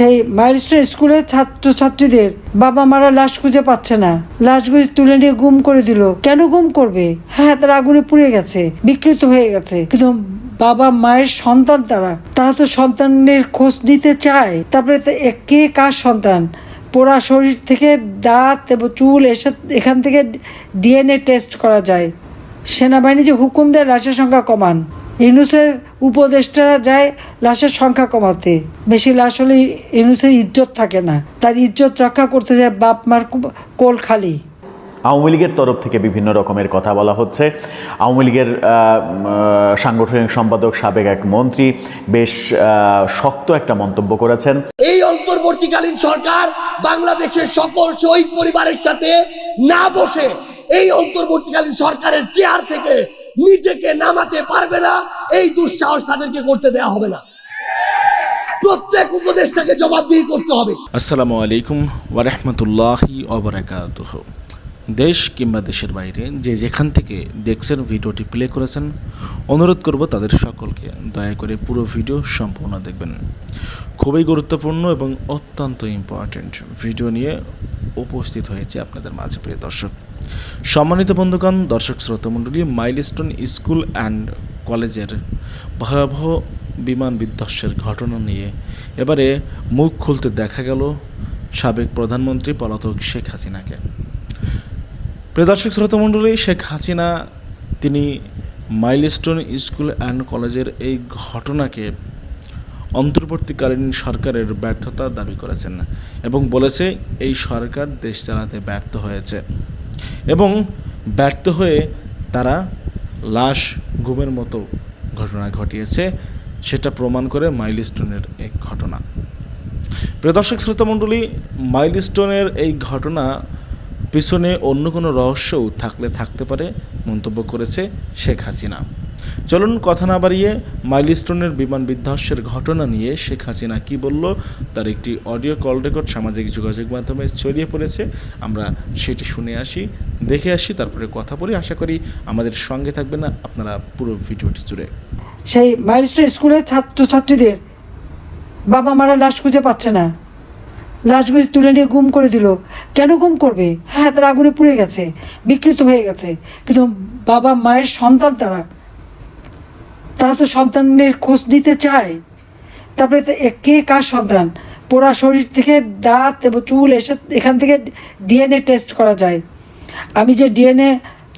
সেই মাইলস্টোন স্কুলের ছাত্রছাত্রীদের বাবা মারা লাশ খুঁজে পাচ্ছে না। লাশগুলি তুলে নিয়ে গুম করে দিল। কেন গুম করবে? হ্যাঁ তারা আগুনে পুড়ে গেছে, বিকৃত হয়ে গেছে। কিন্তু বাবা মায়ের সন্তান তারা। তারা তো সন্তানের খোঁজ নিতে চায়। তারপরে কে কার সন্তান? পোড়া শরীর থেকে দাঁত এবং চুল এসে এখান থেকে ডিএনএ টেস্ট করা যায়। সেনাবাহিনী যে হুকুম দেয়, লাশের সংখ্যা কমান। ইউনুসের উপদেষ্টারা যায় লাশের সংখ্যা কমাতে। বেশি লাশ হলে ইউনুসের ইজ্জত থাকে না। তার ইজ্জত রক্ষা করতে যায় বাপ মার কোল খালি। আওয়ামী লীগের তরফ থেকে বিভিন্ন রকমের কথা বলা হচ্ছে। আওয়ামী লীগের সাংগঠনিক সম্পাদক সাবেক এক মন্ত্রী বেশ শক্ত একটা মন্তব্য করেছেন। এই অন্তর্বর্তীকালীন সরকার বাংলাদেশের সকল শহীদ পরিবারের সাথে না বসে এই অন্তর্বর্তীকালীন সরকারের চেয়ার থেকে নিজেকে নামাতে পারবে না, এই দুঃসাহস তাদেরকে করতে দেয়া হবে না। প্রত্যেক উপদেষ্টাকে জবাবদিহি করতে হবে। আসসালামু আলাইকুম ওয়ারহমতুল্লাহি অবরাকাতুহ দেশ কিংবা দেশের বাইরে যে যেখান থেকে দেখছেন ভিডিওটি প্লে করেছেন, অনুরোধ করব তাদের সকলকে দয়া করে পুরো ভিডিও সম্পূর্ণ দেখবেন। খুবই গুরুত্বপূর্ণ এবং অত্যন্ত ইম্পর্ট্যান্ট ভিডিও নিয়ে উপস্থিত হয়েছে আপনাদের মাঝে, প্রিয় দর্শক। সম্মানিত বন্ধুগণ, দর্শক শ্রোতামণ্ডলী মাইলস্টোন স্কুল অ্যান্ড কলেজের ভয়াবহ বিমান বিধ্বস্তের ঘটনা নিয়ে এবারে মুখ খুলতে দেখা গেল সাবেক প্রধানমন্ত্রী পলাতক শেখ হাসিনাকে। প্রিয় দর্শক শ্রোতামণ্ডলী শেখ হাসিনা তিনি মাইলস্টোন স্কুল অ্যান্ড কলেজের এই ঘটনাকে অন্তর্বর্তীকালীন সরকারের ব্যর্থতা দাবি করেছেন এবং বলেছে, এই সরকার দেশ চালাতে ব্যর্থ হয়েছে। এবং ব্যর্থ হয়ে তারা লাশ ঘুমের মতো ঘটনা ঘটিয়েছে, সেটা প্রমাণ করে মাইলস্টোনের এক ঘটনা। প্রিয় দর্শক শ্রোতামণ্ডলী মাইলস্টোনের এই ঘটনা পিছনে অন্য কোনো রহস্যও থাকলে থাকতে পারে, মন্তব্য করেছে শেখ হাসিনা। চলুন কথা না বাড়িয়ে মাইলস্টোনের বিমান বিধ্বস্তের ঘটনা নিয়ে শেখ হাসিনা কি বলল, তার একটি অডিও কল রেকর্ড সামাজিক যোগাযোগ মাধ্যমে ছড়িয়ে পড়েছে। আমরা সেটি শুনে আসি, দেখে আসি, তারপরে কথা বলি। আশা করি আমাদের সঙ্গে থাকবে না আপনারা পুরো ভিডিওটি জুড়ে। সেই মাইলস্টোন স্কুলের ছাত্রছাত্রীদের বাবা মারা লাশ খুঁজে পাচ্ছে না। লাশগুলি তুলে নিয়ে গুম করে দিল। কেন গুম করবে? হ্যাঁ তারা আগুনে পুড়ে গেছে, বিকৃত হয়ে গেছে। কিন্তু বাবা মায়ের সন্তান তারা তারা তো সন্তানের খোঁজ নিতে চায়। তারপরে কে কার সন্তান? পোড়া শরীর থেকে দাঁত এবং চুল এসে এখান থেকে ডিএনএ টেস্ট করা যায়। আমি যে ডিএনএ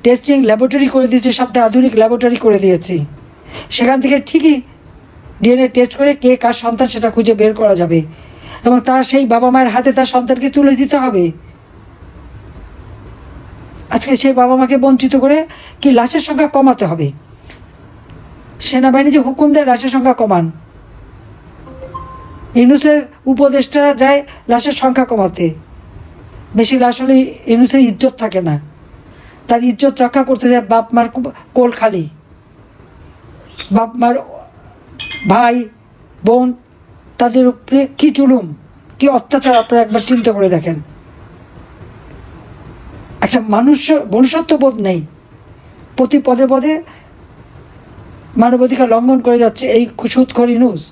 টেস্টিং ল্যাবরেটরি করে দিয়েছি সবচেয়ে আধুনিক ল্যাবরেটরি করে দিয়েছি। সেখান থেকে ঠিকই ডিএনএ টেস্ট করে কে কার সন্তান সেটা খুঁজে বের করা যাবে। এবং তার সেই বাবা মায়ের হাতে তার সন্তানকে তুলে দিতে হবে। আজকে সেই বাবা মাকে বঞ্চিত করে কি লাশের সংখ্যা কমাতে হবে? সেনাবাহিনী যে হুকুম দেয় লাশের সংখ্যা কমান। ইউনুসের উপদেষ্টারা যায় লাশের সংখ্যা কমাতে। বেশি লাশ হলে ইউনুসের ইজ্জত থাকে না। তার ইজ্জত রক্ষা করতে যায় বাপ মার কোল খালি বাপ মার ভাই, বোন, তাদের উপরে কি জুলুম, কি অত্যাচার আপনারা একবার চিন্তা করে দেখেন। একটা মানুষ মনুষ্যত্ব বোধ নেই। প্রতি পদে পদে মানবাধিকার লঙ্ঘন করে যাচ্ছে এই সুদখোর ইনুস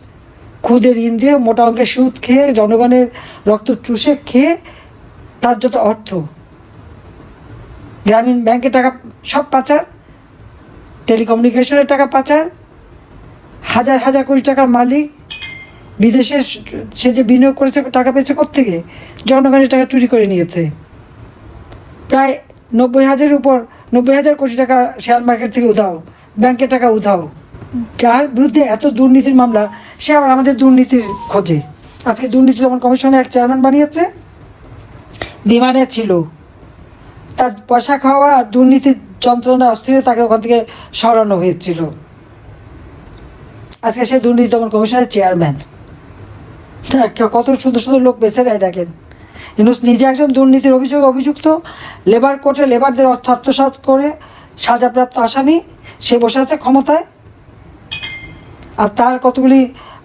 খুদের ঋণ দিয়ে মোটা অঙ্কের সুদ খেয়ে জনগণের রক্ত চুষে খেয়ে তার যত অর্থ। গ্রামীণ ব্যাংকের টাকা সব পাচার, টেলিকমিউনিকেশনের টাকা পাচার, হাজার হাজার কোটি টাকার মালিক, বিদেশে সে যে বিনিয়োগ করেছে, টাকা পেয়েছে থেকে জনগণের টাকা চুরি করে নিয়েছে। প্রায় নব্বই হাজারের উপর নব্বই হাজার কোটি টাকা শেয়ার মার্কেট থেকে উধাও ব্যাংকের টাকা উধাও। যার বিরুদ্ধে এত দুর্নীতির মামলা, সে আবার আমাদের দুর্নীতির খোঁজে। আজকে দুর্নীতি দমন কমিশনে এক চেয়ারম্যান বানিয়েছে, বিমানে ছিল। তার পয়সা খাওয়া আর দুর্নীতির যন্ত্রণা অস্থিরে তাকে ওখান থেকে সরানো হয়েছিল। আজকে সে দুর্নীতি দমন কমিশনের চেয়ারম্যান কত সুন্দর সুন্দর লোক বেছে নেয় দেখেন। ইনুস নিজে একজন দুর্নীতির অভিযোগ অভিযুক্ত। লেবার কোর্টে লেবারদের অর্থ আত্মসাৎ করে সাজাপ্রাপ্ত আসামি। সে বসে আছে ক্ষমতায়। আর তার কতগুলি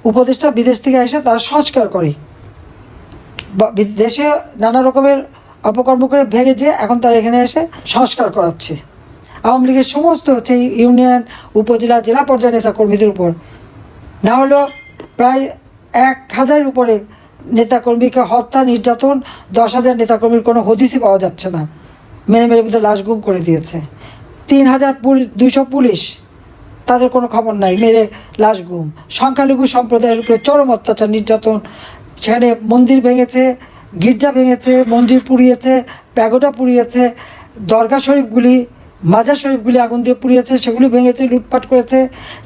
উপদেষ্টা বিদেশ থেকে এসে তারা সংস্কার করে। দেশে নানা রকমের অপকর্ম করে ভেঙে যে এখন তারা এখানে এসে সংস্কার করাচ্ছে। আওয়ামী লীগের সমস্ত হচ্ছে ইউনিয়ন, উপজেলা, জেলা পর্যায়ে নেতা কর্মীদের উপর। না হলেও প্রায় এক হাজারের উপরে নেতাকর্মীকে হত্যা, নির্যাতন, দশ হাজার নেতাকর্মীর কোনো হদিসই পাওয়া যাচ্ছে না। মেরে মেরে বুঝতে লাশ গুম করে দিয়েছে। তিন হাজার পুলিশ দুইশো পুলিশ, তাদের কোনো খবর নাই, মেরে লাশ গুম। সংখ্যালঘু সম্প্রদায়ের উপরে চরম অত্যাচার, নির্যাতন। সেখানে মন্দির ভেঙেছে, গির্জা ভেঙেছে, মন্দির পুড়িয়েছে প্যাগোটা পুড়িয়েছে, দরগা শরীফগুলি, মাজার শরীফগুলি আগুন দিয়ে পুড়িয়েছে, সেগুলি ভেঙেছে, লুটপাট করেছে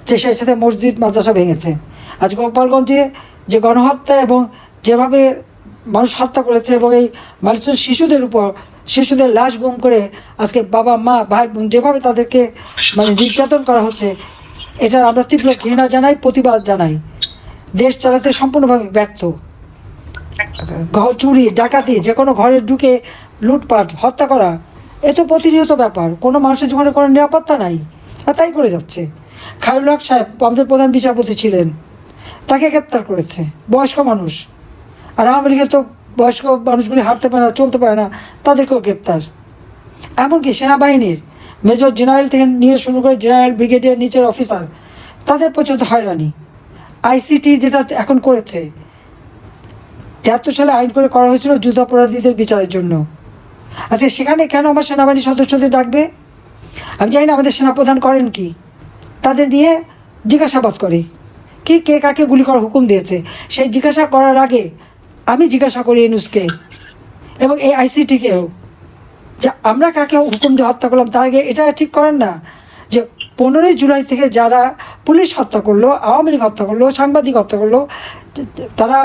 সেই সাথে মসজিদ, মাদ্রাসা ভেঙেছে। আজ গোপালগঞ্জে যে গণহত্যা এবং যেভাবে মানুষ হত্যা করেছে এবং এই মানুষের শিশুদের উপর, শিশুদের লাশ গুম করে আজকে বাবা, মা, ভাই বোন যেভাবে তাদেরকে মানে নির্যাতন করা হচ্ছে, এটার আমরা তীব্র ঘৃণা জানাই, প্রতিবাদ জানাই। দেশ চালাতে সম্পূর্ণভাবে ব্যর্থ। ঘর চুরি, ডাকাতি, যে কোনো ঘরে ঢুকে লুটপাট, হত্যা করা, এ তো প্রতিনিয়ত ব্যাপার। কোনো মানুষের জীবনে কোনো নিরাপত্তা নাই, আর তাই করে যাচ্ছে। খায়রুল হক সাহেব আমাদের প্রধান বিচারপতি ছিলেন, তাকে গ্রেপ্তার করেছে, বয়স্ক মানুষ। আর আওয়ামী লীগের তো বয়স্ক মানুষগুলি হাঁটতে পারে না, চলতে পারে না, তাদেরকেও গ্রেপ্তার। এমনকি সেনাবাহিনীর মেজর জেনারেল থেকে নিয়ে শুরু করে জেনারেল ব্রিগেডিয়ার নিচের অফিসার, তাদের পর্যন্ত হয়রানি। আইসিটি যেটা এখন করেছে, তিয়াত্তর সালে আইন করে করা হয়েছিল যুদ্ধাপরাধীদের বিচারের জন্য। আচ্ছা সেখানে কেন আমার সেনাবাহিনী সদস্যদের ডাকবে? আমি জানি না আমাদের সেনাপ্রধান করেন কি। তাদের নিয়ে জিজ্ঞাসাবাদ করে। কি, কে কাকে গুলি করার হুকুম দিয়েছে? সেই জিজ্ঞাসা করার আগে আমি জিজ্ঞাসা করি ইনুসকে এবং এই আইসিটিকেও যে আমরা কাকে হুকুম দিয়ে হত্যা করলাম, তার আগে এটা ঠিক করেন না যে পনেরোই জুলাই থেকে যারা পুলিশ হত্যা করল, আওয়ামী লীগ হত্যা করল, সাংবাদিক হত্যা করল, তারা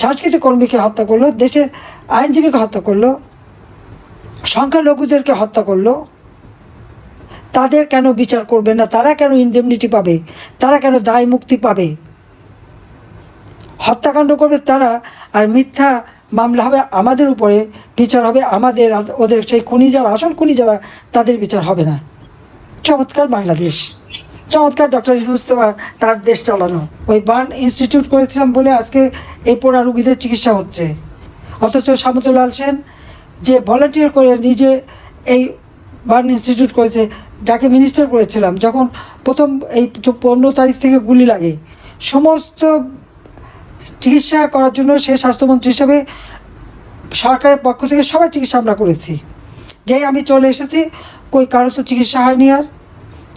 সাংস্কৃতিক কর্মীকে হত্যা করল, দেশের আইনজীবীকে হত্যা করল, সংখ্যালঘুদেরকে হত্যা করল, তাদের কেন বিচার করবে না? তারা কেন ইনডেমনিটি পাবে? তারা কেন দায় মুক্তি পাবে? হত্যাকাণ্ড করবে তারা আর মিথ্যা মামলা হবে আমাদের উপরে, বিচার হবে আমাদের ওদের সেই খুনি যারা, আসল খুনি যারা, তাদের বিচার হবে না। চমৎকার বাংলাদেশ। চমৎকার ডক্টর ইউনুস তার দেশ চালানো। ওই বার্ন ইনস্টিটিউট করেছিলাম বলে আজকে এই পোড়া রুগীদের চিকিৎসা হচ্ছে। অথচ সামতুল্লাল সেন যে ভলান্টিয়ার করে নিজে এই বার্ন ইনস্টিটিউট করেছে, যাকে মিনিস্টার করেছিলাম, যখন প্রথম এই পনেরো তারিখ থেকে গুলি লাগে, সমস্ত চিকিৎসা করার জন্য সে স্বাস্থ্যমন্ত্রী হিসাবে সরকারের পক্ষ থেকে সবাই চিকিৎসা আমরা করেছি। যেই আমি চলে এসেছি, কই কারও তো চিকিৎসা হয়নি আর।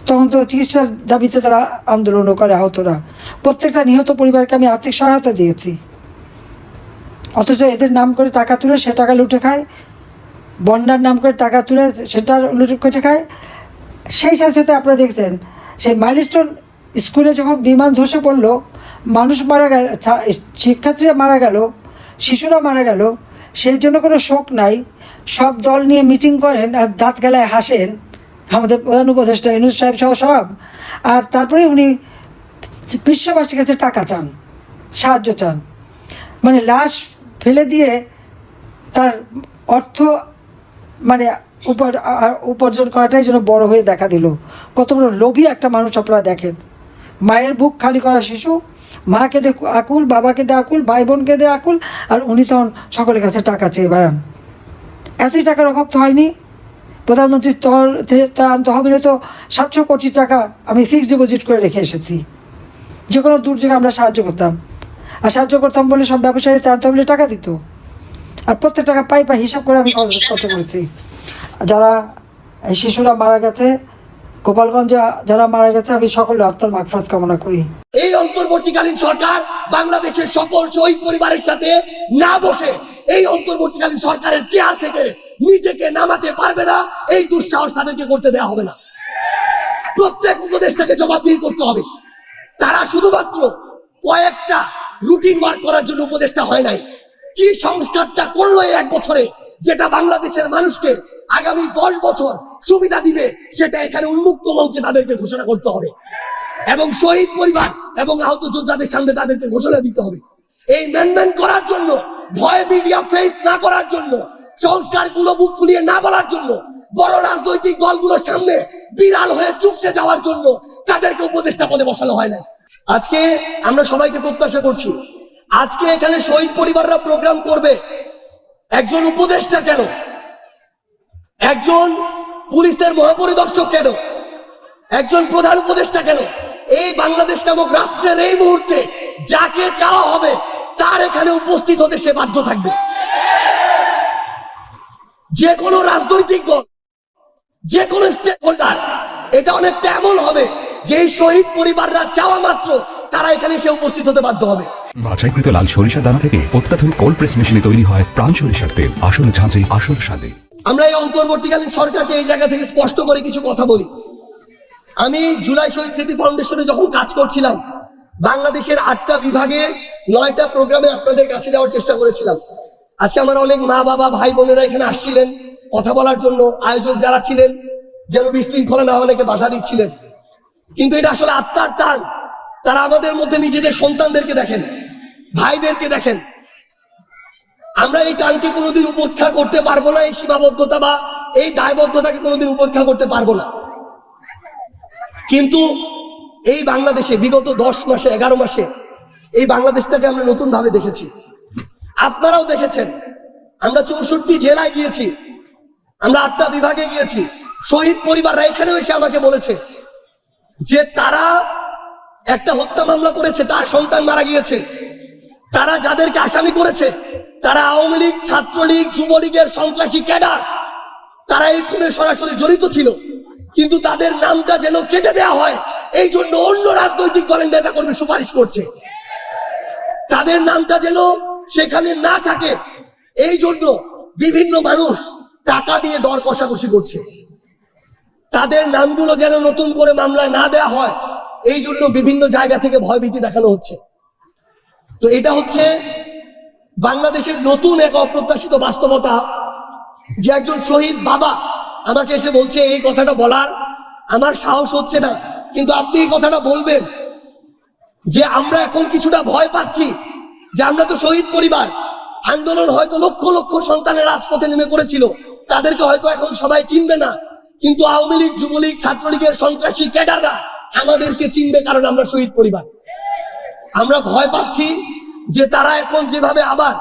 তখন তো চিকিৎসার দাবিতে তারা আন্দোলনও করে আহতরা। প্রত্যেকটা নিহত পরিবারকে আমি আর্থিক সহায়তা দিয়েছি। অথচ এদের নাম করে টাকা তুলে সে টাকা লুটে খায়। বন্ডার নাম করে টাকা তুলে সেটা লুটে খায়। সেই সাথে সাথে আপনারা দেখছেন, সেই মাইলস্টোন স্কুলে যখন বিমান ধসে পড়ল, মানুষ মারা গেল শিক্ষার্থীরা মারা গেল, শিশুরা মারা গেল, সেই জন্য কোনো শোক নাই। সব দল নিয়ে মিটিং করেন আর দাঁত গেলায় হাসেন আমাদের প্রধান উপদেষ্টা ইনুস সাহেব সহ সব। আর তারপরে উনি বিশ্ববাসীর কাছে টাকা চান, সাহায্য চান। মানে লাশ ফেলে দিয়ে তার অর্থ মানে উপার উপার্জন করাটাই যেন বড় হয়ে দেখা দিল। কত বড় লোভী একটা মানুষ আপনারা দেখেন। মায়ের বুক খালি করা শিশু মাকে দে আকুল বাবাকে দে আকুল ভাই বোনকে দে আকুল আর উনি তখন সকলের কাছে টাকা চেয়ে বেড়ান। এতই টাকার অভাব তো হয়নি। প্রধানমন্ত্রীর তহল তহবিলে তো সাতশো কোটি টাকা আমি ফিক্সড ডিপোজিট করে রেখে এসেছি। যে কোনো দুর্যোগে আমরা সাহায্য করতাম। আর সাহায্য করতাম বলে সব ব্যবসায়ী ত্রাণ তহবিলে টাকা দিত। আর প্রত্যেক টাকা পাই পাই হিসাব করে আমি খরচ খরচ করেছি। যারা এই শিশুরা মারা গেছে গোপালগঞ্জে যারা মারা গেছে, আমি সকলের আত্মার মাগফাত কামনা করি। এই অন্তর্বর্তীকালীন সরকার বাংলাদেশের সকল শহীদ পরিবারের সাথে না বসে এই অন্তর্বর্তীকালীন সরকারের চেয়ার থেকে নিজেকে নামাতে পারবে না, এই দুঃসাহস তাদেরকে করতে দেওয়া হবে না। প্রত্যেক উপদেশটাকে জবাবদিহি করতে হবে। তারা শুধুমাত্র কয়েকটা রুটিন ওয়ার্ক করার জন্য উপদেশটা হয় নাই। কি সংস্কারটা করল এই এক বছরে যেটা বাংলাদেশের মানুষকে আগামী দশ বছর সুবিধা দিবে, সেটা এখানে উন্মুক্ত মঞ্চে তাদেরকে ঘোষণা করতে হবে। এবং শহীদ পরিবার এবং আহত যোদ্ধাদের সামনে তাদেরকে ঘোষণা দিতে হবে। এই ম্যানমেন্ট করার জন্য, ভয় মিডিয়া ফেস না করার জন্য সংস্কারগুলো বুক ফুলিয়ে না বলার জন্য, বড় রাজনৈতিক দলগুলোর সামনে বিড়াল হয়ে চুপসে যাওয়ার জন্য তাদেরকে উপদেষ্টা পদে বসানো হয় না আজকে আমরা সবাইকে প্রত্যাশা করছি, আজকে এখানে শহীদ পরিবাররা প্রোগ্রাম করবে একজন উপদেষ্টা কেন? একজন পুলিশের মহাপরিদর্শক কেন? একজন প্রধান উপদেষ্টা কেন? এই বাংলাদেশ নামক রাষ্ট্রের এই মুহূর্তে যাকে চাওয়া হবে, তার এখানে উপস্থিত হতে সে বাধ্য থাকবে। যে কোনো রাজনৈতিক দল যে কোনো স্টেক হোল্ডার এটা অনেকটা এমন হবে যে শহীদ পরিবাররা চাওয়া মাত্র তারা এখানে সে উপস্থিত হতে বাধ্য হবে। বাছাইকৃত লাল সরিষা দানা থেকে অত্যাধুনিক কোল্ড প্রেস মেশিনে তৈরি হয় প্রাণ সরিষার তেল। আসল ঝাঁঝে আসল স্বাদে। আমরা এই অন্তর্বর্তীকালীন সরকারকে এই জায়গা থেকে স্পষ্ট করে কিছু কথা বলি। আমি জুলাই শহীদ স্মৃতি ফাউন্ডেশনে যখন কাজ করছিলাম, বাংলাদেশের আটটা বিভাগে নয়টা প্রোগ্রামে আপনাদের কাছে যাওয়ার চেষ্টা করেছিলাম। আজকে আমার অনেক মা, বাবা, ভাই, বোনেরা এখানে আসছিলেন কথা বলার জন্য। আয়োজক যারা ছিলেন, যেন বিশৃঙ্খলা না অনেকে বাধা দিচ্ছিলেন। কিন্তু এটা আসলে আত্মার টান। তারা আমাদের মধ্যে নিজেদের সন্তানদেরকে দেখেন। ভাইদেরকে দেখেন, আমরা এই টানকে কোনোদিন উপেক্ষা করতে পারব না, এই সীমাবদ্ধতা বা এই দায়বদ্ধতাকে কোনোদিন উপেক্ষা করতে পারব না। কিন্তু এই বাংলাদেশে, বিগত দশ মাসে, এগারো মাসে এই বাংলাদেশটাকে আমরা নতুন ভাবে দেখেছি। আপনারাও দেখেছেন, আমরা চৌষট্টি জেলায় গিয়েছি, আমরা আটটা বিভাগে গিয়েছি। শহীদ পরিবাররা এখানেও এসে আমাকে বলেছে যে তারা একটা হত্যা মামলা করেছে, তার সন্তান মারা গিয়েছে। তারা যাদেরকে আসামি করেছে, তারা আওয়ামী লীগ, ছাত্রলীগ, যুবলীগের সন্ত্রাসী ক্যাডার, তারা এই খুনে সরাসরি জড়িত ছিল। কিন্তু তাদের নামটা যেন কেটে দেওয়া হয়, এই জন্য অন্য রাজনৈতিক দলের নেতা কর্মী সুপারিশ করছে। তাদের নামটা যেন সেখানে না থাকে, এই জন্য বিভিন্ন মানুষ টাকা দিয়ে দর কষাকষি করছে। তাদের নামগুলো যেন নতুন করে মামলায় না দেয়া হয়, এই জন্য বিভিন্ন জায়গা থেকে ভয়ভীতি দেখানো হচ্ছে। তো এটা হচ্ছে বাংলাদেশের নতুন এক অপ্রত্যাশিত বাস্তবতা যে একজন শহীদ বাবা আমাকে এসে বলছে, এই কথাটা বলার আমার সাহস হচ্ছে না। কিন্তু আপনি এই কথাটা বলবেন যে আমরা এখন কিছুটা ভয় পাচ্ছি যে আমরা তো শহীদ পরিবার। আন্দোলন হয়তো লক্ষ লক্ষ সন্তানের রাজপথে নেমে করেছিল তাদেরকে হয়তো এখন সবাই চিনবে না। কিন্তু আওয়ামী লীগ, যুবলীগ, ছাত্রলীগের সন্ত্রাসী ক্যাডাররা আমাদেরকে চিনবে কারণ আমরা শহীদ পরিবার। আমরা ভয় পাচ্ছি যে তারা এখন যেভাবে আবার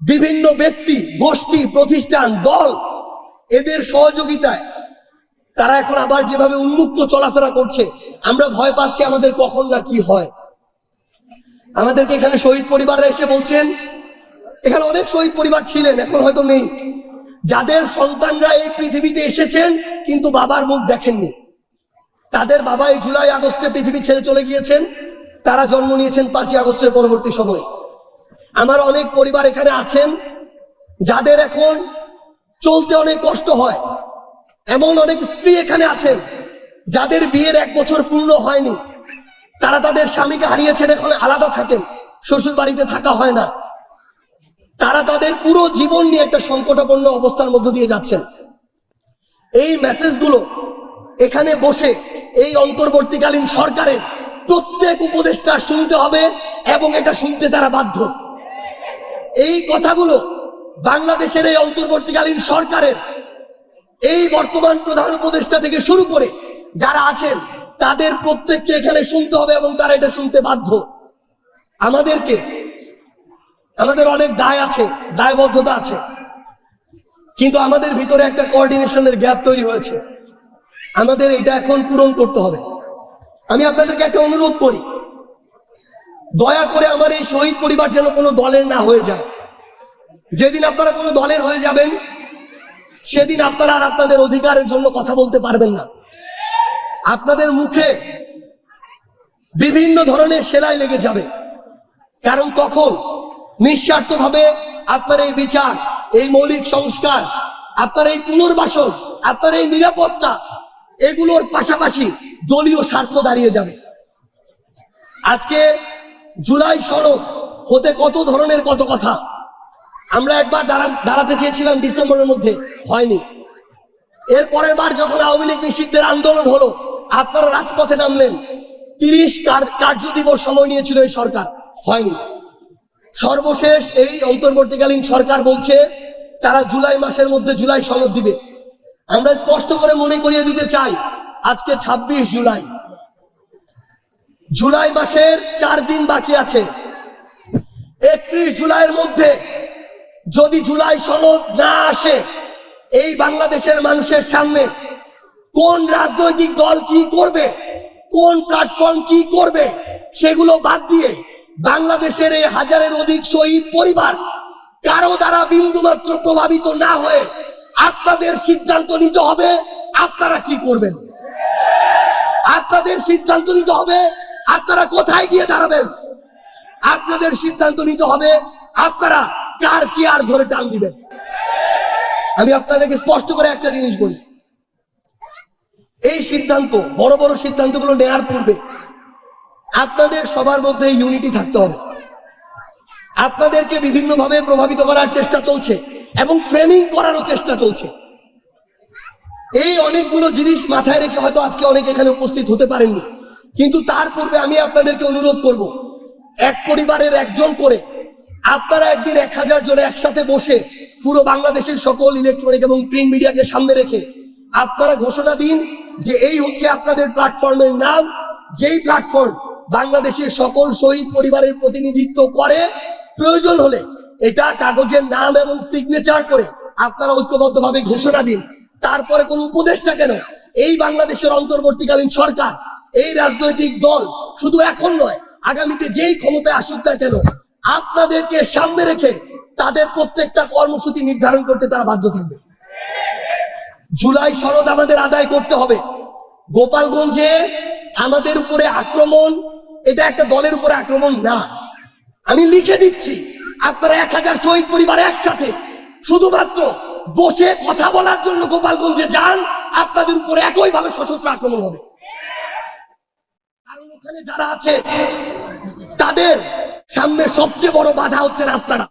বিভিন্ন ব্যক্তি, গোষ্ঠী, প্রতিষ্ঠান, দল এদের সহযোগিতায় তারা এখন আবার যেভাবে উন্মুক্ত চলাফেরা করছে, আমরা ভয় পাচ্ছি আমাদের কখন না কি হয়। আমাদেরকে এখানে শহীদ পরিবাররা এসে বলছেন, এখানে অনেক শহীদ পরিবার ছিলেন, এখন হয়তো নেই। যাদের সন্তানরা এই পৃথিবীতে এসেছেন, কিন্তু বাবার মুখ দেখেননি। তাদের বাবা এই জুলাই আগস্টে পৃথিবী ছেড়ে চলে গিয়েছেন। তারা জন্ম নিয়েছেন পাঁচই আগস্টের পরবর্তী সময়। আমার অনেক পরিবার এখানে আছেন, যাদের এখন চলতে অনেক কষ্ট হয়। এমন অনেক স্ত্রী এখানে আছেন, যাদের বিয়ের এক বছর পূর্ণ হয়নি। তারা তাদের স্বামীকে হারিয়েছেন, এখন আলাদা থাকেন শ্বশুর বাড়িতে থাকা হয় না। তারা তাদের পুরো জীবন নিয়ে একটা সংকটাপন্ন অবস্থার মধ্য দিয়ে যাচ্ছেন। এই মেসেজগুলো এখানে বসে এই অন্তর্বর্তীকালীন সরকারের প্রত্যেক উপদেষ্টা শুনতে হবে এবং এটা শুনতে তারা বাধ্য। এই কথাগুলো বাংলাদেশের এই অন্তর্বর্তীকালীন সরকারের, এই বর্তমান প্রধান উপদেষ্টা থেকে শুরু করে যারা আছেন, তাদের প্রত্যেককে এখানে শুনতে হবে এবং তারা এটা শুনতে বাধ্য। আমাদেরকে, আমাদের অনেক দায় আছে, দায়বদ্ধতা আছে, কিন্তু আমাদের ভিতরে একটা কোঅর্ডিনেশনের গ্যাপ তৈরি হয়েছে। আমাদের এটা এখন পূরণ করতে হবে। আমি আপনাদেরকে একটা অনুরোধ করি। দয়া করে আমার এই শহীদ পরিবার যেন কোনো দলের না হয়ে যায়। যেদিন আপনারা কোনো দলের হয়ে যাবেন, সেদিন আপনারা আর আপনাদের অধিকারের জন্য কথা বলতে পারবেন না। আপনাদের মুখে বিভিন্ন ধরনের সেলাই লেগে যাবে। কারণ তখন নিঃস্বার্থভাবে আপনার এই বিচার, এই মৌলিক সংস্কার, আপনার এই পুনর্বাসন, আপনার এই নিরাপত্তা, এগুলোর পাশাপাশি দলীয় স্বার্থ দাঁড়িয়ে যাবে। আজকে জুলাই সড়ক হতে কত ধরনের কত কথা? আমরা একবার দাঁড়া- দাঁড়াতে চেয়েছিলাম ডিসেম্বরের মধ্যে, হয়নি। এর পরের বার যখন আওয়ামী লীগ নিষিদ্ধের আন্দোলন হলো, আপনারা রাজপথে নামলেন। তিরিশ কার্য দিবস সময় নিয়েছিল এই সরকার, হয়নি। সর্বশেষ এই অন্তর্বর্তীকালীন সরকার বলছে, তারা জুলাই মাসের মধ্যে জুলাই সনদ দিবে। আমরা স্পষ্ট করে মনে করিয়ে দিতে চাই আজকে ২৬ জুলাই। জুলাই মাসের চার দিন বাকি আছে। একত্রিশ জুলাইয়ের মধ্যে যদি জুলাই সনদ না আসে, এই বাংলাদেশের মানুষের সামনে কোন রাজনৈতিক দল কি করবে, কোন প্ল্যাটফর্ম কি করবে, সেগুলো বাদ দিয়ে বাংলাদেশের এই হাজারের অধিক শহীদ পরিবার কারও দ্বারা বিন্দুমাত্র প্রভাবিত না হয়ে আপনাদের সিদ্ধান্ত নিতে হবে, আপনারা কি করবেন? আপনাদের সিদ্ধান্ত নিতে হবে, আপনারা কোথায় গিয়ে দাঁড়াবেন? আপনাদের সিদ্ধান্ত নিতে হবে, আপনারা কার চেয়ার ধরে টান দিবেন? আমি আপনাদেরকে স্পষ্ট করে একটা জিনিস বলি। এই সিদ্ধান্ত, বড় বড় সিদ্ধান্তগুলো নেয়ার পূর্বে আপনাদের সবার মধ্যে ইউনিটি থাকতে হবে। আপনাদেরকে বিভিন্নভাবে প্রভাবিত করার চেষ্টা চলছে এবং ফ্রেমিং করারও চেষ্টা চলছে। এই অনেকগুলো জিনিস মাথায় রেখে হয়তো আজকে অনেক এখানে উপস্থিত হতে পারেননি। কিন্তু তার পূর্বে আমি আপনাদেরকে অনুরোধ করব, এক পরিবারের একজন করে আপনারা একদিন এক হাজার জনে একসাথে বসে পুরো বাংলাদেশের সকল ইলেকট্রনিক এবং প্রিন্ট মিডিয়াকে সামনে রেখে আপনারা ঘোষণা দিন যে এই হচ্ছে আপনাদের প্ল্যাটফর্মের নাম। যেই প্ল্যাটফর্ম বাংলাদেশের সকল শহীদ পরিবারের প্রতিনিধিত্ব করে, প্রয়োজন হলে এটা কাগজের নাম এবং সিগনেচার করে আপনারা ঐক্যবদ্ধভাবে ঘোষণা দিন। তারপরে কোন উপদেষ্টা কেন? এই বাংলাদেশের অন্তর্বর্তীকালীন সরকার, এই রাজনৈতিক দল শুধু এখন নয়, আগামীতে যেই ক্ষমতায় আসুক না কেন, আপনাদেরকে সামনে রেখে তাদের প্রত্যেকটা কর্মসূচি নির্ধারণ করতে তারা বাধ্য থাকবে। জুলাই সনদ আমাদের আদায় করতে হবে। গোপালগঞ্জে আমাদের উপরে আক্রমণ, এটা একটা দলের উপরে আক্রমণ না। আমি লিখে দিচ্ছি, আপনারা এক হাজার শহীদ পরিবার একসাথে, শুধুমাত্র বসে কথা বলার জন্য গোপালগঞ্জে যান, আপনাদের উপরে একইভাবে সশস্ত্র আক্রমণ হবে। কারণ ওখানে যারা আছে, তাদের সামনে সবচেয়ে বড় বাধা হচ্ছেন আপনারা।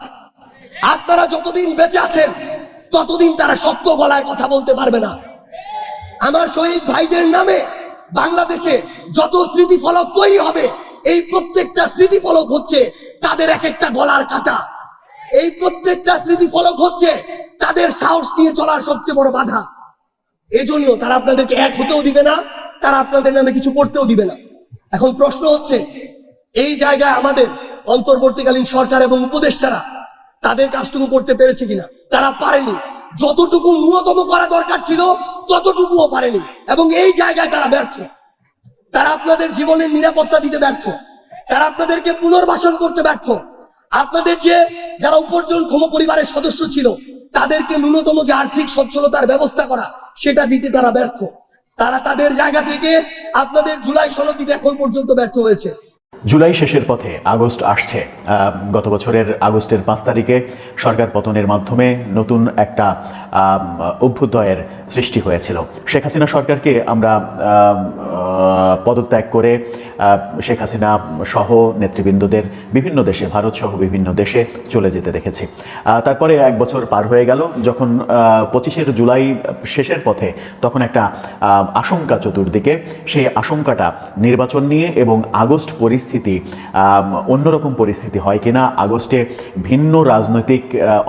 আপনারা যতদিন বেঁচে আছেন, ততদিন তারা শক্ত গলায় কথা বলতে পারবে না। আমার শহীদ ভাইদের নামে বাংলাদেশে যত স্মৃতি ফলক তৈরি হবে, এই প্রত্যেকটা স্মৃতি ফলক হচ্ছে তাদের এক একটা গলার কাটা। এই প্রত্যেকটা স্মৃতি ফলক হচ্ছে তাদের সাহস নিয়ে চলার সবচেয়ে বড় বাধা। এজন্য তারা আপনাদেরকে এক হতেও দিবে না, তারা আপনাদের নামে কিছু করতেও দিবে না। এখন প্রশ্ন হচ্ছে, এই জায়গায় আমাদের অন্তর্বর্তীকালীন সরকার এবং উপদেষ্টারা তাদের কাজটুকু করতে পেরেছে কিনা? তারা পারেনি। যতটুকু ন্যূনতম করা দরকার ছিল, ততটুকুও পারেনি। এবং এই জায়গায় তারা ব্যর্থ। তারা আপনাদের জীবনের নিরাপত্তা দিতে ব্যর্থ। তারা আপনাদেরকে পুনর্বাসন করতে ব্যর্থ। আপনাদের যে যারা উপার্জন ক্ষম পরিবারের সদস্য ছিল, তাদেরকে ন্যূনতম যে আর্থিক সচ্ছলতার ব্যবস্থা করা, সেটা দিতে তারা ব্যর্থ। তারা তাদের জায়গা থেকে আপনাদের জুলাই সনদ দিতে এখন পর্যন্ত ব্যর্থ হয়েছে। জুলাই শেষের পথে আগস্ট আসছে। গত বছরের আগস্টের পাঁচ তারিখে সরকার পতনের মাধ্যমে নতুন একটা অভ্যুদয়ের সৃষ্টি হয়েছিল। শেখ হাসিনা সরকারকে আমরা পদত্যাগ করে শেখ হাসিনা সহ নেতৃবৃন্দদের, বিভিন্ন দেশে, ভারত সহ বিভিন্ন দেশে চলে যেতে দেখেছি। তারপরে এক বছর পার হয়ে গেল, যখন পঁচিশের জুলাই শেষের পথে তখন একটা আশঙ্কা চতুর্দিকে, সেই আশঙ্কাটা নির্বাচন নিয়ে এবং আগস্ট পরিস্থিতি অন্যরকম পরিস্থিতি হয় কিনা, আগস্টে ভিন্ন রাজনৈতিক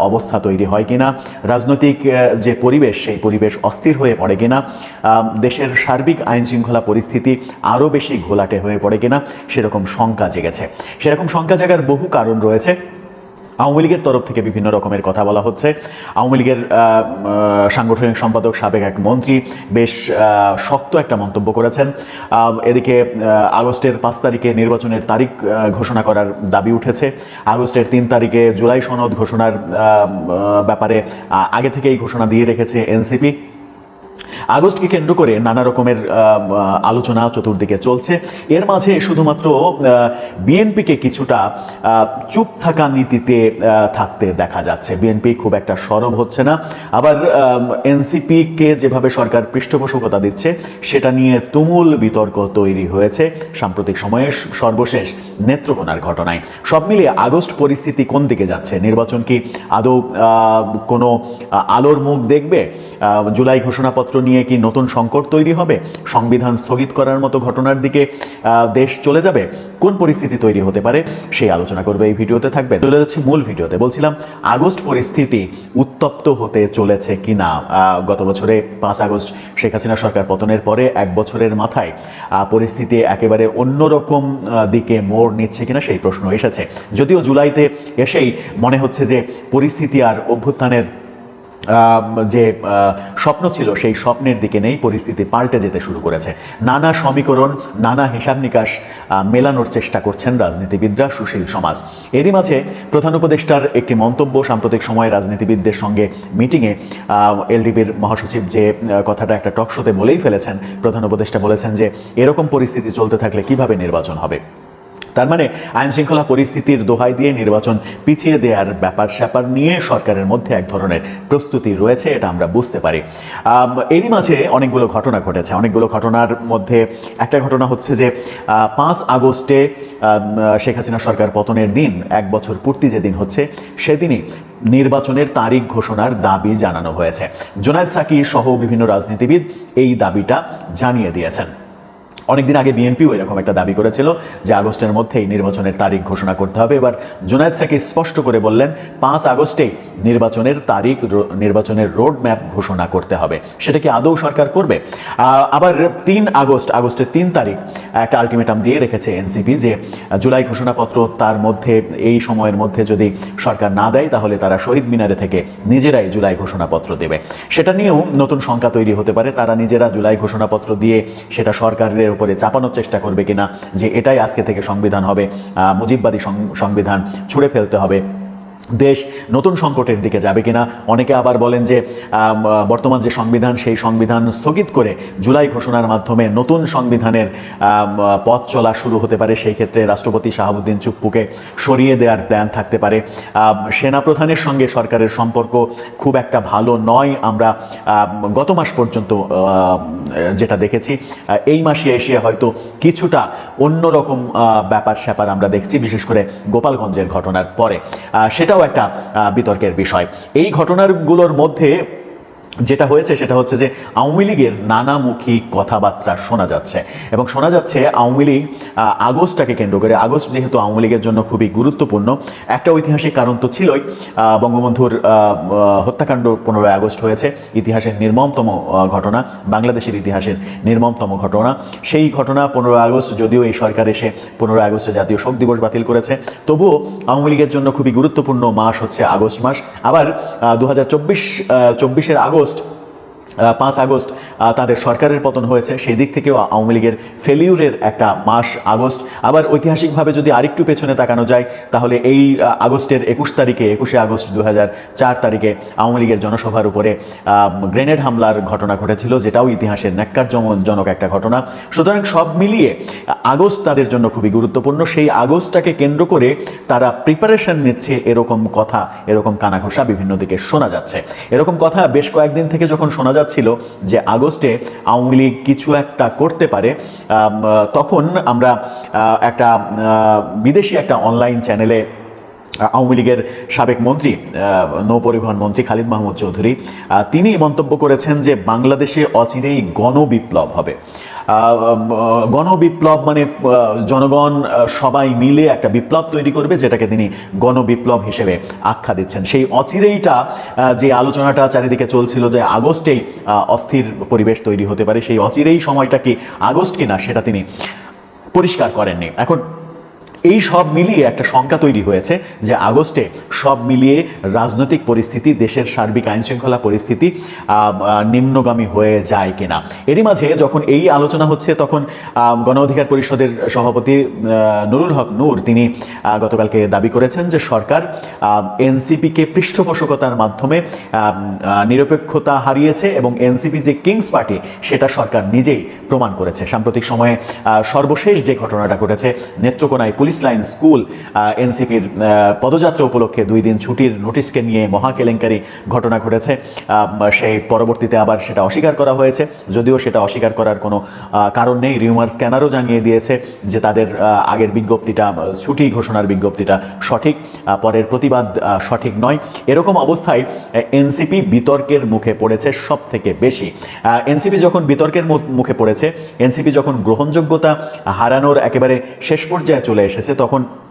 অবস্থা তৈরি হয় কিনা, রাজনৈতিক যে পরিবেশ, সেই পরিবেশ অস্থির হয়ে পড়ে কিনা দেশের সার্বিক আইন শৃঙ্খলা পরিস্থিতি আরও বেশি ঘোলাটে হয়ে পড়ে কিনা, সেরকম শঙ্কা জেগেছে। সেরকম শঙ্কা জাগার বহু কারণ রয়েছে। আওয়ামী লীগের তরফ থেকে বিভিন্ন রকমের কথা বলা হচ্ছে। আওয়ামী লীগের সাংগঠনিক সম্পাদক, সাবেক এক মন্ত্রী বেশ শক্ত একটা মন্তব্য করেছেন। এদিকে আগস্টের পাঁচ তারিখে নির্বাচনের তারিখ ঘোষণা করার দাবি উঠেছে। আগস্টের তিন তারিখে জুলাই সনদ ঘোষণার ব্যাপারে আগে থেকেই ঘোষণা দিয়ে রেখেছে এনসিপি। আগস্টকে কেন্দ্র করে নানা রকমের আলোচনা চতুর্দিকে চলছে। এর মাঝে শুধুমাত্র বিএনপিকে কিছুটা চুপ থাকা নীতিতে থাকতে দেখা যাচ্ছে। বিএনপি খুব একটা সরব হচ্ছে না। আবার এনসিপিকে যেভাবে সরকার পৃষ্ঠপোষকতা দিচ্ছে, সেটা নিয়ে তুমুল বিতর্ক তৈরি হয়েছে সাম্প্রতিক সময়ে সর্বশেষ নেত্রকোনার ঘটনায়। সব মিলিয়ে আগস্ট পরিস্থিতি কোন দিকে যাচ্ছে? নির্বাচন কি আদৌ কোনো আলোর মুখ দেখবে? জুলাই ঘোষণাপত্র নিয়ে কি নতুন সংকট তৈরি হবে? সংবিধান স্থগিত করার মতো ঘটনার দিকে দেশ চলে যাবে? কোন পরিস্থিতি তৈরি হতে পারে? সেই আলোচনা করবে এই ভিডিওতে থাকবে চলে যাচ্ছে মূল ভিডিওতে। বলছিলাম আগস্ট পরিস্থিতি উত্তপ্ত হতে চলেছে কিনা? আহ, গত বছরে পাঁচ আগস্ট শেখ হাসিনা সরকার পতনের পরে এক বছরের মাথায় পরিস্থিতি একেবারে অন্যরকম দিকে মোড় নিচ্ছে কিনা সেই প্রশ্ন এসেছে। যদিও জুলাইতে এসেই মনে হচ্ছে যে পরিস্থিতি আর অভ্যুত্থানের যে স্বপ্ন ছিল, সেই স্বপ্নের দিকে নেই, পরিস্থিতি পাল্টে যেতে শুরু করেছে। নানা সমীকরণ, নানা হিসাব নিকাশ মেলানোর চেষ্টা করছেন রাজনীতিবিদরা সুশীল সমাজ। এরই মাঝে প্রধান উপদেষ্টার একটি মন্তব্য সাম্প্রতিক সময়ে রাজনীতিবিদদের সঙ্গে মিটিংয়ে এলডিবির মহাসচিব যে কথাটা একটা টকশোতে বলেই ফেলেছেন, প্রধান উপদেষ্টা বলেছেন যে, এরকম পরিস্থিতি চলতে থাকলে কীভাবে নির্বাচন হবে? তার মানে আইন শৃঙ্খলা পরিস্থিতির দোহাই দিয়ে নির্বাচন পিছিয়ে দেওয়ার ব্যাপার স্যাপার নিয়ে সরকারের মধ্যে এক ধরনের প্রস্তুতি রয়েছে, এটা আমরা বুঝতে পারি। এরই মাঝে অনেকগুলো ঘটনা ঘটেছে। অনেকগুলো ঘটনার মধ্যে একটা ঘটনা হচ্ছে যে পাঁচ আগস্টে শেখ হাসিনা সরকার পতনের দিন, এক বছর পূর্তি যেদিন হচ্ছে, সেদিনই নির্বাচনের তারিখ ঘোষণার দাবি জানানো হয়েছে। জোনায়দ সাকি সহ বিভিন্ন রাজনীতিবিদ এই দাবিটা জানিয়ে দিয়েছেন। অনেকদিন আগে বিএনপিও এরকম একটা দাবি করেছিল যে আগস্টের মধ্যেই নির্বাচনের তারিখ ঘোষণা করতে হবে। এবার জুনায়দ সাকি স্পষ্ট করে বললেন, পাঁচ আগস্টেই নির্বাচনের তারিখ নির্বাচনের রোড ম্যাপ ঘোষণা করতে হবে। সেটা কি আদৌ সরকার করবে? আবার তিন আগস্ট, আগস্টের তিন তারিখ একটা আলটিমেটাম দিয়ে রেখেছে এনসিপি যে জুলাই ঘোষণাপত্র তার মধ্যে, এই সময়ের মধ্যে যদি সরকার না দেয়, তাহলে তারা শহীদ মিনারে থেকে নিজেরাই জুলাই ঘোষণাপত্র দেবে। সেটা নিয়েও নতুন শঙ্কা তৈরি হতে পারে। তারা নিজেরা জুলাই ঘোষণাপত্র দিয়ে সেটা সরকারের উপরে চাপানোর চেষ্টা করবে কিনা যে এটাই আজকে থেকে সংবিধান হবে মুজিববাদী সংবিধান ছুঁড়ে ফেলতে হবে। দেশ নতুন সংকটের দিকে যাবে কিনা? অনেকে আবার বলেন যে বর্তমান যে সংবিধান সেই সংবিধান স্থগিত করে জুলাই ঘোষণার মাধ্যমে নতুন সংবিধানের পথ চলা শুরু হতে পারে। সেই ক্ষেত্রে রাষ্ট্রপতি শাহাবুদ্দিন চুপ্পুকে সরিয়ে দেওয়ার প্ল্যান থাকতে পারে। সেনাপ্রধানের সঙ্গে সরকারের সম্পর্ক খুব একটা ভালো নয়। আমরা আম, গত মাস পর্যন্ত যেটা দেখেছি এই মাসে এসে হয়তো কিছুটা অন্যরকম ব্যাপার স্যাপার আমরা দেখছি বিশেষ করে গোপালগঞ্জের ঘটনার পরে। আহ, সেটাও একটা বিতর্কের বিষয়। এই ঘটনাগুলোর মধ্যে যেটা হয়েছে সেটা হচ্ছে যে আওয়ামী লীগের নানামুখী কথাবার্তা শোনা যাচ্ছে এবং শোনা যাচ্ছে আওয়ামী লীগ আগস্টটাকে কেন্দ্র করে। আগস্ট যেহেতু আওয়ামী লীগের জন্য খুবই গুরুত্বপূর্ণ, একটা ঐতিহাসিক কারণ তো ছিলই বঙ্গবন্ধুর হত্যাকাণ্ড পনেরোই আগস্ট হয়েছে, ইতিহাসের নির্মমতম ঘটনা, বাংলাদেশের ইতিহাসের নির্মমতম ঘটনা। সেই ঘটনা পনেরোই আগস্ট যদিও এই সরকার এসে পনেরোই আগস্টে জাতীয় শোক দিবস বাতিল করেছে, তবুও আওয়ামী লীগের জন্য খুবই গুরুত্বপূর্ণ মাস হচ্ছে আগস্ট মাস। আবার দু হাজার চব্বিশ চব্বিশের আগস্ট post পাঁচ আগস্ট তাদের সরকারের পতন হয়েছে। সেই দিক থেকেও আওয়ামী লীগের ফেলিউরের একটা মাস আগস্ট। আবার ঐতিহাসিকভাবে যদি আরেকটু পেছনে তাকানো যায়, তাহলে এই আগস্টের একুশ তারিখে, একুশে আগস্ট দু চার তারিখে আওয়ামী লীগের জনসভার উপরে গ্রেনেড হামলার ঘটনা ঘটেছিল, যেটাও ইতিহাসের ন্যাক্কারজনক একটা ঘটনা। সুতরাং সব মিলিয়ে, আগস্ট তাদের জন্য খুবই গুরুত্বপূর্ণ। সেই আগস্টটাকে কেন্দ্র করে তারা প্রিপারেশন নিচ্ছে এরকম কথা, এরকম কানাঘোষা বিভিন্ন দিকে শোনা যাচ্ছে। এরকম কথা বেশ কয়েকদিন থেকে যখন শোনা যাচ্ছিল যে আগস্টে আওয়ামী লীগ কিছু একটা করতে পারে তখন আমরা একটা বিদেশি একটা অনলাইন চ্যানেলে আওয়ামী লীগের সাবেক মন্ত্রী নৌপরিবহন মন্ত্রী খালিদ মাহমুদ চৌধুরী তিনি মন্তব্য করেছেন যে বাংলাদেশে অচিরেই গণবিপ্লব হবে। গণবিপ্লব মানে জনগণ সবাই মিলে একটা বিপ্লব তৈরি করবে, যেটাকে তিনি গণবিপ্লব হিসেবে আখ্যা দিচ্ছেন। সেই অচিরেইটা যে আলোচনাটা চারিদিকে চলছিল যে আগস্টেই অস্থির পরিবেশ তৈরি হতে পারে, সেই অচিরেই সময়টা কি আগস্ট কিনা, সেটা তিনি পরিষ্কার করেননি। এখন এই সব মিলিয়ে একটা শঙ্কা তৈরি হয়েছে যে আগস্টে সব মিলিয়ে রাজনৈতিক পরিস্থিতি, দেশের সার্বিক আইন শৃঙ্খলা পরিস্থিতি নিম্নগামী হয়ে যায় কিনা। এরই মাঝে যখন এই আলোচনা হচ্ছে, তখন গণ অধিকার পরিষদের সভাপতি নুরুল হক নূর তিনি গতকালকে দাবি করেছেন যে সরকার এনসিপিকে পৃষ্ঠপোষকতার মাধ্যমে নিরপেক্ষতা হারিয়েছে এবং এনসিপি যে কিংস পার্টি, সেটা সরকার নিজেই প্রমাণ করেছে। সাম্প্রতিক সময়ে সর্বশেষ যে ঘটনাটা ঘটেছে, নেত্রকোনায় পুলিশ লাইন স্কুল এনসিপির পদযাত্রা উপলক্ষে দুই দিন ছুটির নোটিশকে নিয়ে মহা কেলেঙ্কারি ঘটনা ঘটেছে। সেই পরবর্তীতে আবার সেটা অস্বীকার করা হয়েছে। যদিও সেটা অস্বীকার করার কোনো কারণ নেই। রিউমার স্ক্যানারও জানিয়ে দিয়েছে যে তাদের আগের বিজ্ঞপ্তিটা ছুটি ঘোষণার বিজ্ঞপ্তিটা সঠিক পরের প্রতিবাদ সঠিক নয়। এরকম অবস্থায় এনসিপি বিতর্কের মুখে পড়েছে সব থেকে বেশি এনসিপি যখন বিতর্কের মুখে পড়েছে, এনসিপি যখন গ্রহণযোগ্যতা হারানোর একেবারে শেষ পর্যায়ে চলে এসেছে তখন আহ,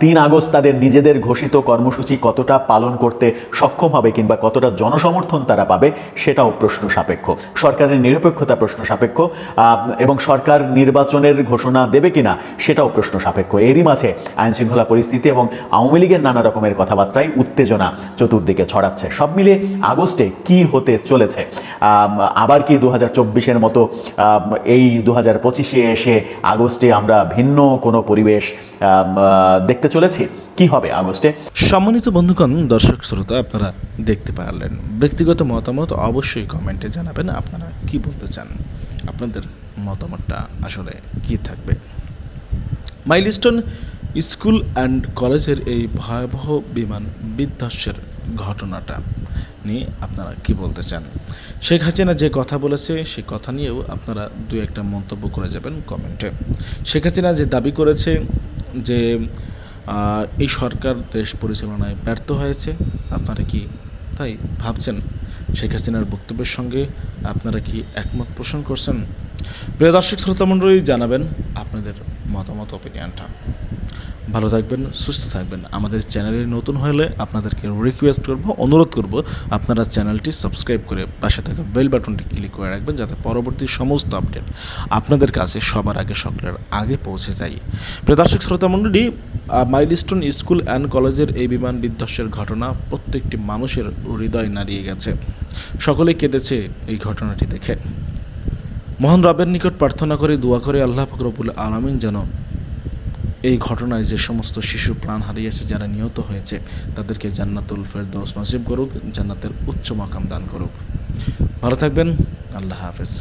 তিন আগস্ট তাদের নিজেদের ঘোষিত কর্মসূচি কতটা পালন করতে সক্ষম হবে কিংবা কতটা জনসমর্থন তারা পাবে, সেটাও প্রশ্ন সাপেক্ষ। সরকারের নিরপেক্ষতা প্রশ্ন সাপেক্ষ এবং সরকার নির্বাচনের ঘোষণা দেবে কিনা, সেটাও প্রশ্ন সাপেক্ষ। এরই মাঝে আইন শৃঙ্খলা পরিস্থিতি এবং আওয়ামী লীগের নানা রকমের কথাবার্তায় উত্তেজনা চতুর্দিকে ছড়াচ্ছে। সব মিলে আগস্টে কি হতে চলেছে? আবার কি দু হাজার মতো এই দু হাজার পঁচিশে এসে আগস্টে আমরা ভিন্ন কোনো পরিবেশ দেখতে চলেছি। কি হবে আগস্টে? সম্মানিত বন্ধুগণ, দর্শক শ্রোতা, আপনারা দেখতে পারলেন। ব্যক্তিগত মতামত অবশ্যই কমেন্টে জানাবেন। আপনারা কি বলতে চান? আপনাদের মতামতটা আসলে কি থাকবে? মাইলস্টোন স্কুল অ্যান্ড কলেজের এই ভয়াবহ বিমান বিধ্বস্তের ঘটনাটা নিয়ে আপনারা কি বলতে চান? শেখ হাসিনা যে কথা বলেছে, সে কথা নিয়েও আপনারা দু একটা মন্তব্য করে যাবেন কমেন্টে। শেখ হাসিনা যে দাবি করেছে যে এই সরকার দেশ পরিচালনায় ব্যর্থ হয়েছে, আপনারা কি তাই ভাবছেন? শেখ হাসিনার বক্তব্যের সঙ্গে আপনারা কি একমত পোষণ করছেন? প্রিয় দর্শক শ্রোতামণ্ডলী জানাবেন আপনাদের মতামত অপিনিয়নটা ভালো থাকবেন, সুস্থ থাকবেন। আমাদের চ্যানেলে নতুন হলে আপনাদেরকে রিকোয়েস্ট করব, অনুরোধ করব, আপনারা চ্যানেলটি সাবস্ক্রাইব করে পাশে থাকা বেল বাটনটি ক্লিক করে রাখবেন যাতে পরবর্তী সমস্ত আপডেট আপনাদের কাছে সবার আগে সকলের আগে পৌঁছে যায়। প্রিয় দর্শক শ্রোতামণ্ডলী মাইলস্টোন স্কুল অ্যান্ড কলেজের এই বিমান বিধ্বস্তের ঘটনা প্রত্যেকটি মানুষের হৃদয় নাড়িয়ে গেছে। সকলেই কেঁদেছে এই ঘটনাটি দেখে। মহান রবের নিকট প্রার্থনা করে, দোয়া করে আল্লাহ ফকরবুল আলমিন যেন এই ঘটনায় যে সমস্ত শিশু প্রাণ হারিয়েছে, যারা নিহত হয়েছে, তাদেরকে জান্নাতুল ফেরদৌস নসিব করুক, জান্নাতের উচ্চ মাকাম দান করুক। ভালো থাকবেন, আল্লাহ হাফেজ।